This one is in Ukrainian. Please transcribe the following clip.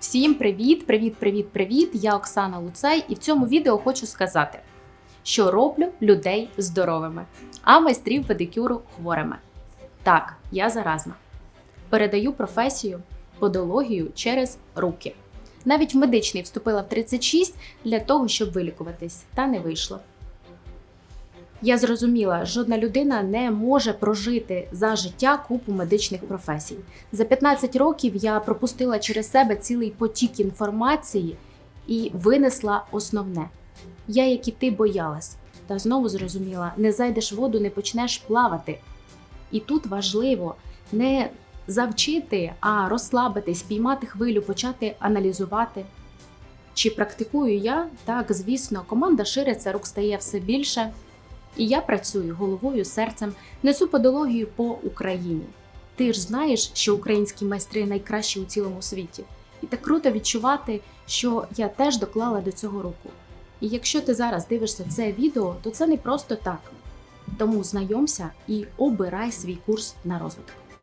Всім привіт, привіт, привіт, привіт! Я Оксана Луцай, і в цьому відео хочу сказати, що роблю людей здоровими, а майстрів педикюру хворими. Так, я заразна. Передаю професію подологію через руки. Навіть в медичний вступила в 36 для того, щоб вилікуватись, та не вийшло. Я зрозуміла, жодна людина не може прожити за життя купу медичних професій. За 15 років я пропустила через себе цілий потік інформації і винесла основне. Я, як і ти, боялась, та знову зрозуміла: не зайдеш в воду, не почнеш плавати. І тут важливо не завчити, а розслабитись, піймати хвилю, почати аналізувати. Чи практикую я? Так, звісно, команда шириться, рук стає все більше. І я працюю головою, серцем, несу подологію по Україні. Ти ж знаєш, що українські майстри найкращі у цілому світі. І так круто відчувати, що я теж доклала до цього руку. І якщо ти зараз дивишся це відео, то це не просто так. Тому знайомся і обирай свій курс на розвиток.